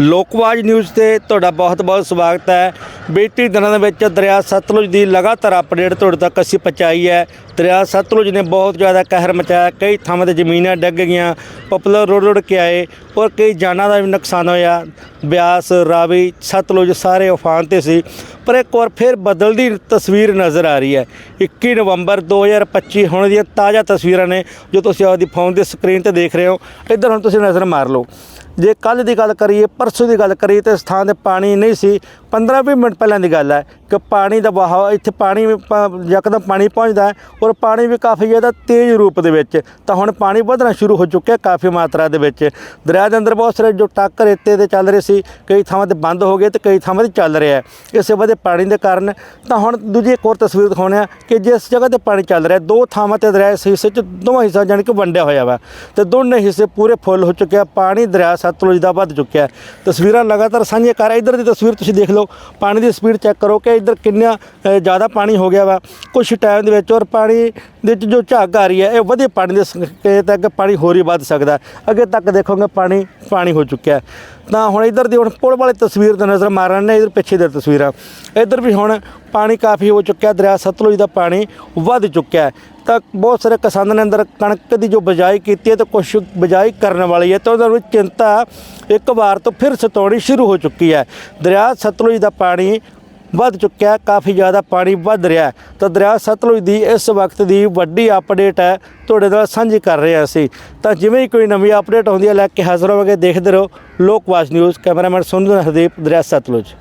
ਲੋਕਵਾਜ news ਤੇ ਤੁਹਾਡਾ ਬਹੁਤ-ਬਹੁਤ ਸਵਾਗਤ ਹੈ। ਬੀਤੀ ਦਿਨਾਂ ਦੇ ਵਿੱਚ ਦਰਿਆ ਸਤਲੁਜ ਦੀ ਲਗਾਤਾਰ ਅਪਡੇਟ ਤੁਹਾਡੇ ਤੱਕ ਅਸੀਂ ਪਹੁੰਚਾਈ ਹੈ। ਦਰਿਆ ਸਤਲੁਜ ਨੇ ਬਹੁਤ ਜ਼ਿਆਦਾ ਕਹਿਰ ਮਚਾਇਆ। ਕਈ ਥਾਵਾਂ ਤੇ ਜ਼ਮੀਨਾਂ ਡਿੱਗ ਗਈਆਂ, ਪਪੂਲਰ ਰੋਡ ਰੋਡ ਕੇ ਆਏ ਔਰ ਕਈ ਜਾਨਾਂ ਦਾ ਵੀ ਨੁਕਸਾਨ ਹੋਇਆ। ਬਿਆਸ, ਰਾਵੀ, ਸਤਲੁਜ ਸਾਰੇ ਉਫਾਨ ਤੇ ਸੀ, ਪਰ ਇੱਕ ਵਾਰ ਫਿਰ ਬਦਲਦੀ ਤਸਵੀਰ ਨਜ਼ਰ ਆ ਰਹੀ ਹੈ। 21 ਨਵੰਬਰ 2025 ਹੁਣ ਦੀਆਂ ਤਾਜ਼ਾ ਤਸਵੀਰਾਂ ਨੇ ਜੋ ਤੁਸੀਂ ਆਪਦੀ ਫੋਨ ਦੀ ਸਕਰੀਨ ਤੇ ਦੇਖ ਰਹੇ ਹੋ। ਇੱਧਰ ਹੁਣ ਤੁਸੀਂ ਨਜ਼ਰ ਮਾਰ ਲਓ। ਜੇ ਕੱਲ ਦੀ ਗੱਲ ਕਰੀਏ, ਪਰਸੋਂ ਦੀ ਗੱਲ ਕਰੀਏ, ਤੇ ਇਸ ਥਾਂ ਤੇ ਪਾਣੀ ਨਹੀਂ ਸੀ। 15-20 ਮਿੰਟ ਪਹਿਲਾਂ ਦੀ ਗੱਲ ਹੈ। ਕਿ ਪਾਣੀ ਦਾ ਵਹਾਅ, ਇੱਥੇ ਪਾਣੀ ਯਕਦਮ ਪਾਣੀ ਪਹੁੰਚਦਾ ਔਰ ਪਾਣੀ ਵੀ ਕਾਫੀ ਜ਼ਿਆਦਾ ਤੇਜ਼ ਰੂਪ ਦੇ ਵਿੱਚ, ਤਾਂ ਹੁਣ ਪਾਣੀ ਵਧਣਾ ਸ਼ੁਰੂ ਹੋ ਚੁੱਕਿਆ ਕਾਫੀ ਮਾਤਰਾ ਦੇ ਵਿੱਚ। ਦਰਿਆ ਦੇ ਅੰਦਰ ਬਹੁਤ ਸਾਰੇ ਜੋ ਟੱਕ ਰੇਤੇ ਦੇ ਚੱਲ ਰਹੇ ਸੀ, ਕਈ ਥਾਵਾਂ ਤੇ ਬੰਦ ਹੋ ਗਏ ਤੇ ਕਈ ਥਾਵਾਂ ਤੇ ਚੱਲ ਰਿਹਾ ਇਸੇ ਵਧੇ ਪਾਣੀ ਦੇ ਕਾਰਨ, ਤਾਂ ਹੁਣ ਦੂਜੀ ਇੱਕ ਹੋਰ ਤਸਵੀਰ ਦਿਖਾਉਂਦੇ ਆ ਕਿ ਜਿਸ ਜਗ੍ਹਾ ਤੇ ਪਾਣੀ ਚੱਲ ਰਿਹਾ, ਦੋ ਥਾਵਾਂ ਤੇ ਦਰਿਆ ਇਸ ਹਿੱਸੇ ਚ, ਦੋਵਾਂ ਹਿੱਸਾ ਜਾਣੀ ਕਿ ਵੰਡਿਆ ਹੋਇਆ ਵਾ ਤੇ ਦੋਨੇ ਹਿੱਸੇ ਪੂਰੇ ਫੁੱਲ ਹੋ ਚੁੱਕਿਆ ਪਾਣੀ, ਦਰਿਆ ਸਤਲੁਜ ਦਾ ਵੱਧ ਚੁੱਕਿਆ ਤਸਵੀਰਾਂ ਲਗਾਤਾਰ ਸਾਂਝੀਆਂ ਕਰ, ਇਧਰ ਦੀ ਤਸਵੀਰ ਤੁਸੀਂ ਦੇਖ ਲਓ, ਪਾਣੀ ਦੀ ਸਪੀਡ ਚੈੱਕ ਕਰੋ ਕਿ ਇੱਧਰ ਕਿੰਨਾ ਜ਼ਿਆਦਾ ਪਾਣੀ ਹੋ ਗਿਆ ਵਾ। ਕੁਝ ਟਾਈਮ ਦੇ ਵਿੱਚ ਔਰ ਪਾਣੀ ਦੇ ਵਿੱਚ ਜੋ ਝੱਗ ਆ ਰਹੀ ਹੈ, ਇਹ ਵਧੇ ਪਾਣੀ ਦੇ ਸੰਕੇਤ ਹੈ ਕਿ ਪਾਣੀ ਹੋਰ ਹੀ ਵੱਧ ਸਕਦਾ। ਅੱਗੇ ਤੱਕ ਦੇਖੋਗੇ ਪਾਣੀ ਪਾਣੀ ਹੋ ਚੁੱਕਿਆ। ਤਾਂ ਹੁਣ ਇੱਧਰ ਦੀ ਹੁਣ ਪੁਲ ਵਾਲੀ ਤਸਵੀਰ ਤੇ ਨਜ਼ਰ ਮਾਰਨ ਨੇ, ਇੱਧਰ ਪਿੱਛੇ ਦੀ ਤਸਵੀਰਾਂ। ਇੱਧਰ ਵੀ ਹੁਣ ਪਾਣੀ ਕਾਫੀ ਹੋ ਚੁੱਕਿਆ, ਦਰਿਆ ਸਤਲੁਜ ਦਾ ਪਾਣੀ ਵੱਧ ਚੁੱਕਿਆ ਤਾਂ ਬਹੁਤ ਸਾਰੇ ਕਿਸਾਨਾਂ ਨੇ ਅੰਦਰ ਕਣਕ ਦੀ ਜੋ ਬਜਾਈ ਕੀਤੀ ਹੈ, ਤੇ ਕੁਝ ਬਜਾਈ ਕਰਨ ਵਾਲੀ ਹੈ, ਤਾਂ ਉਹਨਾਂ ਨੂੰ ਚਿੰਤਾ ਇੱਕ ਵਾਰ ਤੋਂ ਫਿਰ ਸਤਾਉਣੀ ਸ਼ੁਰੂ ਹੋ ਚੁੱਕੀ ਹੈ। ਦਰਿਆ ਸਤਲੁਜ ਦਾ ਪਾਣੀ ਵੱਧ ਚੁੱਕਿਆ ਹੈ, ਕਾਫੀ ਜ਼ਿਆਦਾ ਪਾਣੀ ਵੱਧ ਰਿਹਾ ਹੈ। ਤਾਂ ਦਰਿਆ ਸਤਲੁਜ ਦੀ ਇਸ ਵਕਤ ਦੀ ਵੱਡੀ ਅਪਡੇਟ ਹੈ ਤੁਹਾਡੇ ਨਾਲ ਸਾਂਝੀ ਕਰ ਰਹੇ ਹਾਂ ਅਸੀਂ ਤਾਂ ਜਿਵੇਂ ਹੀ ਕੋਈ ਨਵੀਂ ਅਪਡੇਟ ਆਉਂਦੀ ਹੈ ਲੈ ਕੇ ਹਾਜ਼ਰ ਹੋਵਾਂਗੇ ਦੇਖਦੇ ਰਹੋ ਲੋਕਵਾਸ ਨਿਊਜ਼ ਕੈਮਰਾਮੈਨ ਸੁੰਦਰ ਹਰਦੀਪ ਦਰਿਆ ਸਤਲੁਜ